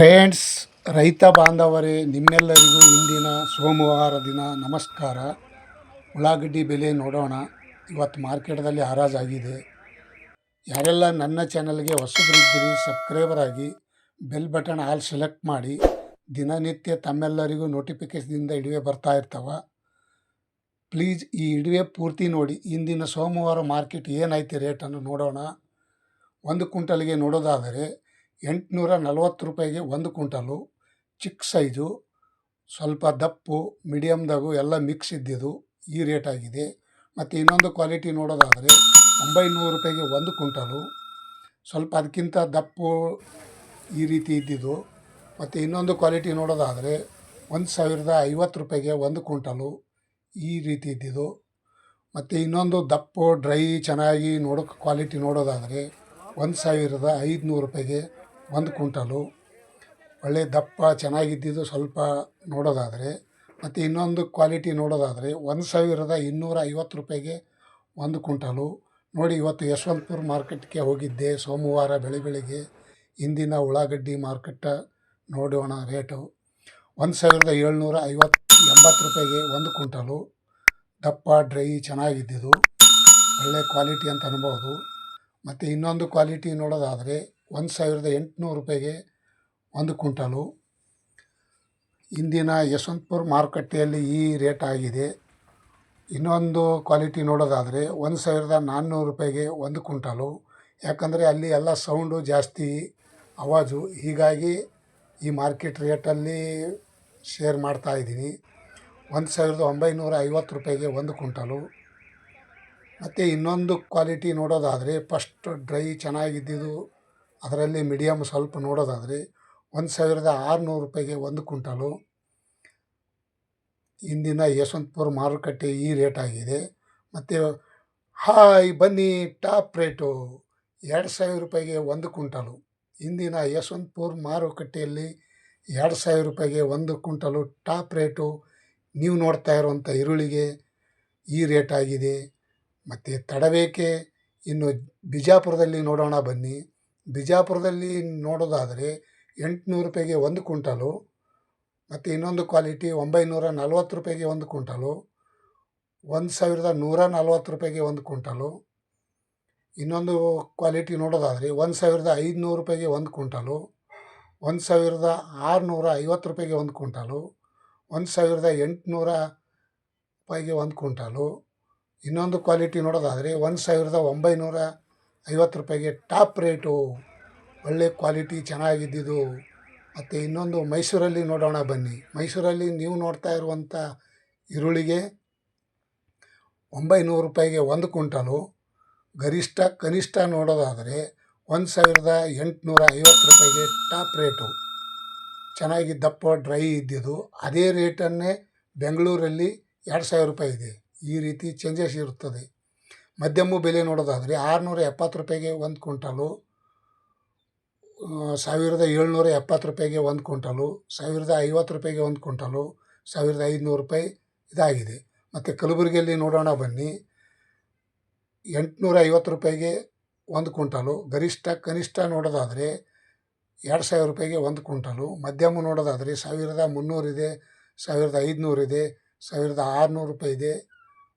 Friends, ರೈತ ಬಾಂಧವರೇ, ನಿಮ್ಮೆಲ್ಲರಿಗೂ ಇಂದಿನ ಸೋಮವಾರ ದಿನ ನಮಸ್ಕಾರ. ಉಳ್ಳಾಗಡ್ಡಿ ಬೆಲೆ ನೋಡೋಣ. ಇವತ್ತು ಮಾರ್ಕೆಟ್ದಲ್ಲಿ ಹರಾಜಾಗಿದೆ ಯಾರೆಲ್ಲ ನನ್ನ ಚಾನಲ್ಗೆ ಹೊಸಬರಿದ್ದೀರಿ ಸಬ್ಸ್ಕ್ರೈಬರ್ ಆಗಿ ಬೆಲ್ ಬಟನ್ ಆಲ್ ಸೆಲೆಕ್ಟ್ ಮಾಡಿ. ದಿನನಿತ್ಯ ತಮ್ಮೆಲ್ಲರಿಗೂ ನೋಟಿಫಿಕೇಶನ್ದಿಂದ ಇಡುವೆ ಬರ್ತಾ ಇರ್ತಾವ. ಪ್ಲೀಸ್ ಈ ಇಡುವೆ ಪೂರ್ತಿ ನೋಡಿ. ಇಂದಿನ ಸೋಮವಾರ ಮಾರ್ಕೆಟ್ ಏನಾಯ್ತು ರೇಟನ್ನು ನೋಡೋಣ. ಒಂದು ಕ್ವಿಂಟಲ್ಗೆ ನೋಡೋದಾದರೆ ಎಂಟುನೂರ ನಲ್ವತ್ತು ರೂಪಾಯಿಗೆ ಒಂದು ಕುಂಟಲು ಚಿಕ್ಕ ಸೈಜು, ಸ್ವಲ್ಪ ದಪ್ಪು ಮೀಡಿಯಮ್ದಾಗು ಎಲ್ಲ ಮಿಕ್ಸ್ ಇದ್ದಿದ್ದು ಈ ರೇಟ್ ಆಗಿದೆ. ಮತ್ತು ಇನ್ನೊಂದು ಕ್ವಾಲಿಟಿ ನೋಡೋದಾದರೆ ಒಂಬೈನೂರು ರೂಪಾಯಿಗೆ ಒಂದು ಕುಂಟಲು ಸ್ವಲ್ಪ ಅದಕ್ಕಿಂತ ದಪ್ಪು ಈ ರೀತಿ ಇದ್ದಿದ್ದು. ಮತ್ತು ಇನ್ನೊಂದು ಕ್ವಾಲಿಟಿ ನೋಡೋದಾದರೆ ಒಂದು ಸಾವಿರದ ಐವತ್ತು ರೂಪಾಯಿಗೆ ಒಂದು ಕುಂಟಲು ಈ ರೀತಿ ಇದ್ದಿದ್ದು. ಮತ್ತು ಇನ್ನೊಂದು ದಪ್ಪು ಡ್ರೈ ಚೆನ್ನಾಗಿ ನೋಡೋ ಕ್ವಾಲಿಟಿ ನೋಡೋದಾದರೆ ಒಂದು ಸಾವಿರದ ಐದುನೂರು ರೂಪಾಯಿಗೆ ಒಂದು ಕುಂಟಲು ಒಳ್ಳೆ ದಪ್ಪ ಚೆನ್ನಾಗಿದ್ದಿದ್ದು ಸ್ವಲ್ಪ ನೋಡೋದಾದರೆ ಮತ್ತು ಇನ್ನೊಂದು ಕ್ವಾಲಿಟಿ ನೋಡೋದಾದರೆ ಒಂದು ಸಾವಿರದ ಇನ್ನೂರ ಐವತ್ತು ರೂಪಾಯಿಗೆ ಒಂದು ಕುಂಟಲು ನೋಡಿ, ಇವತ್ತು ಯಶವಂತಪುರ ಮಾರ್ಕೆಟ್ಗೆ ಹೋಗಿದ್ದೆ. ಸೋಮವಾರ ಬೆಳೆ ಬೆಳಿಗ್ಗೆ ಇಂದಿನ ಉಳ್ಳಾಗಡ್ಡಿ ಮಾರ್ಕೆಟ್ಟ ನೋಡೋಣ ರೇಟು. ಒಂದು ಸಾವಿರದ ಏಳ್ನೂರ ಐವತ್ತು, ಎಂಬತ್ತು ರೂಪಾಯಿಗೆ ಒಂದು ಕುಂಟಲು ದಪ್ಪ, ಡ್ರೈ ಚೆನ್ನಾಗಿದ್ದಿದ್ದು. ಒಳ್ಳೆ ಕ್ವಾಲಿಟಿ ಅಂತ ಅನ್ಬೋದು. ಮತ್ತು ಇನ್ನೊಂದು ಕ್ವಾಲಿಟಿ ನೋಡೋದಾದರೆ ಒಂದು ಸಾವಿರದ ಎಂಟುನೂರು ರೂಪಾಯಿಗೆ ಒಂದು ಕ್ವಿಂಟಲು. ಇಂದಿನ ಯಶವಂತಪುರ ಮಾರುಕಟ್ಟೆಯಲ್ಲಿ ಈ ರೇಟ್ ಆಗಿದೆ. ಇನ್ನೊಂದು ಕ್ವಾಲಿಟಿ ನೋಡೋದಾದರೆ ಒಂದು ಸಾವಿರದ ನಾನ್ನೂರು ರೂಪಾಯಿಗೆ ಒಂದು ಕ್ವಿಂಟಲು. ಯಾಕಂದರೆ ಅಲ್ಲಿ ಎಲ್ಲ ಸೌಂಡು ಜಾಸ್ತಿ, ಆವಾಜು. ಹೀಗಾಗಿ ಈ ಮಾರ್ಕೆಟ್ ರೇಟಲ್ಲಿ ಶೇರ್ ಮಾಡ್ತಾ ಇದ್ದೀನಿ. ಒಂದು ಸಾವಿರದ ಒಂಬೈನೂರ ಐವತ್ತು ರೂಪಾಯಿಗೆ ಒಂದು ಕ್ವಿಂಟಲು. ಮತ್ತು ಇನ್ನೊಂದು ಕ್ವಾಲಿಟಿ ನೋಡೋದಾದರೆ ಫಸ್ಟ್ ಡ್ರೈ ಚೆನ್ನಾಗಿದ್ದಿದ್ದು ಅದರಲ್ಲಿ ಮೀಡಿಯಮ್ ಸ್ವಲ್ಪ ನೋಡೋದಾದರೆ ಒಂದು ಸಾವಿರದ ಆರುನೂರು ರೂಪಾಯಿಗೆ ಒಂದು ಕ್ವಿಂಟಲು. ಇಂದಿನ ಯಶವಂತಪುರ ಮಾರುಕಟ್ಟೆ ಈ ರೇಟ್ ಆಗಿದೆ. ಮತ್ತು ಹಾಯ್ ಬನ್ನಿ ಟಾಪ್ ರೇಟು ಎರಡು ಸಾವಿರ ರೂಪಾಯಿಗೆ ಒಂದು ಕ್ವಿಂಟಲು. ಇಂದಿನ ಯಶವಂತಪುರ ಮಾರುಕಟ್ಟೆಯಲ್ಲಿ ಎರಡು ಸಾವಿರ ರೂಪಾಯಿಗೆ ಒಂದು ಕ್ವಿಂಟಲು ಟಾಪ್ ರೇಟು. ನೀವು ನೋಡ್ತಾ ಇರುವಂಥ ಈರುಳ್ಳಿಗೆ ಈ ರೇಟ್ ಆಗಿದೆ. ಮತ್ತು ತಡಬೇಕೆ ಇನ್ನು ಬಿಜಾಪುರದಲ್ಲಿ ನೋಡೋಣ ಬನ್ನಿ. ಬಿಜಾಪುರದಲ್ಲಿ ನೋಡೋದಾದರೆ ಎಂಟುನೂರು ರೂಪಾಯಿಗೆ ಒಂದು ಕ್ವಿಂಟಲು, ಮತ್ತು ಇನ್ನೊಂದು ಕ್ವಾಲಿಟಿ ಒಂಬೈನೂರ ನಲ್ವತ್ತು ರೂಪಾಯಿಗೆ ಒಂದು ಕ್ವಿಂಟಲು, ಒಂದು ಸಾವಿರದ ನೂರ ನಲ್ವತ್ತು ರೂಪಾಯಿಗೆ ಒಂದು ಕ್ವಿಂಟಲು. ಇನ್ನೊಂದು ಕ್ವಾಲಿಟಿ ನೋಡೋದಾದರೆ ಒಂದು ಸಾವಿರದ ಐದುನೂರು ರೂಪಾಯಿಗೆ ಒಂದು ಕ್ವಿಂಟಲು, ಒಂದು ಸಾವಿರದ ಆರುನೂರ ಐವತ್ತು ರೂಪಾಯಿಗೆ ಒಂದು ಕ್ವಿಂಟಲು, ಒಂದು ಸಾವಿರದ ಎಂಟುನೂರ ರೂಪಾಯಿಗೆ ಒಂದು ಕ್ವಿಂಟಲು. ಇನ್ನೊಂದು ಕ್ವಾಲಿಟಿ ನೋಡೋದಾದರೆ ಒಂದು ಸಾವಿರದ ಒಂಬೈನೂರ ಐವತ್ತು ರೂಪಾಯಿಗೆ ಟಾಪ್ ರೇಟು, ಒಳ್ಳೆ ಕ್ವಾಲಿಟಿ, ಚೆನ್ನಾಗಿದ್ದಿದ್ದು. ಮತ್ತು ಇನ್ನೊಂದು ಮೈಸೂರಲ್ಲಿ ನೋಡೋಣ ಬನ್ನಿ. ಮೈಸೂರಲ್ಲಿ ನೀವು ನೋಡ್ತಾ ಇರುವಂಥ ಈರುಳ್ಳಿಗೆ ಒಂಬೈನೂರು ರೂಪಾಯಿಗೆ ಒಂದು ಕ್ವಿಂಟಲು. ಗರಿಷ್ಠ, ಕನಿಷ್ಠ ನೋಡೋದಾದರೆ ಒಂದು ಸಾವಿರದ ಎಂಟುನೂರ ಐವತ್ತು ರೂಪಾಯಿಗೆ ಟಾಪ್ ರೇಟು. ಚೆನ್ನಾಗಿ ದಪ್ಪ ಡ್ರೈ ಇದ್ದಿದ್ದು. ಅದೇ ರೇಟನ್ನೇ ಬೆಂಗಳೂರಲ್ಲಿ ಎರಡು ಸಾವಿರ ರೂಪಾಯಿ ಇದೆ. ಈ ರೀತಿ ಚೇಂಜಸ್ ಇರುತ್ತದೆ. ಮಧ್ಯಮ ಬೆಲೆ ನೋಡೋದಾದರೆ ಆರುನೂರ ಎಪ್ಪತ್ತು ರೂಪಾಯಿಗೆ ಒಂದು ಕ್ವಿಂಟಲು ಸಾವಿರದ ಏಳ್ನೂರ ಎಪ್ಪತ್ತು ರೂಪಾಯಿಗೆ ಒಂದು ಕ್ವಿಂಟಲು, ಸಾವಿರದ ಐವತ್ತು ರೂಪಾಯಿಗೆ ಒಂದು ಕ್ವಿಂಟಲು, ಸಾವಿರದ ಐದುನೂರು ರೂಪಾಯಿ ಇದಾಗಿದೆ. ಮತ್ತು ಕಲಬುರಗಿಯಲ್ಲಿ ನೋಡೋಣ ಬನ್ನಿ. ಎಂಟುನೂರ ಐವತ್ತು ರೂಪಾಯಿಗೆ ಒಂದು ಕ್ವಿಂಟಲು, ಗರಿಷ್ಠ ಕನಿಷ್ಠ ನೋಡೋದಾದರೆ ಎರಡು ಸಾವಿರ ರೂಪಾಯಿಗೆ ಒಂದು ಕ್ವಿಂಟಲು ಮಧ್ಯಮ ನೋಡೋದಾದರೆ ಸಾವಿರದ ಮುನ್ನೂರಿದೆ ಸಾವಿರದ ಐದುನೂರಿದೆ ಸಾವಿರದ ಆರುನೂರು ರೂಪಾಯಿ ಇದೆ,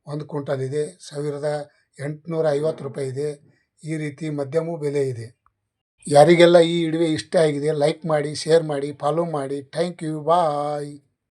ಒಂದು ಕ್ವಿಂಟಲ್ ಇದೆ, ಸಾವಿರದ ಎಂಟುನೂರ ಐವತ್ತು ರೂಪಾಯಿ ಇದೆ. ಈ ರೀತಿ ಮಧ್ಯಮ ಬೆಲೆ ಇದೆ. ಯಾರಿಗೆಲ್ಲ ಈ ಇಡುವೆ ಇಷ್ಟ ಆಗಿದೆ ಲೈಕ್ ಮಾಡಿ ಶೇರ್ ಮಾಡಿ ಫಾಲೋ ಮಾಡಿ ಥ್ಯಾಂಕ್ ಯು ಬಾಯ್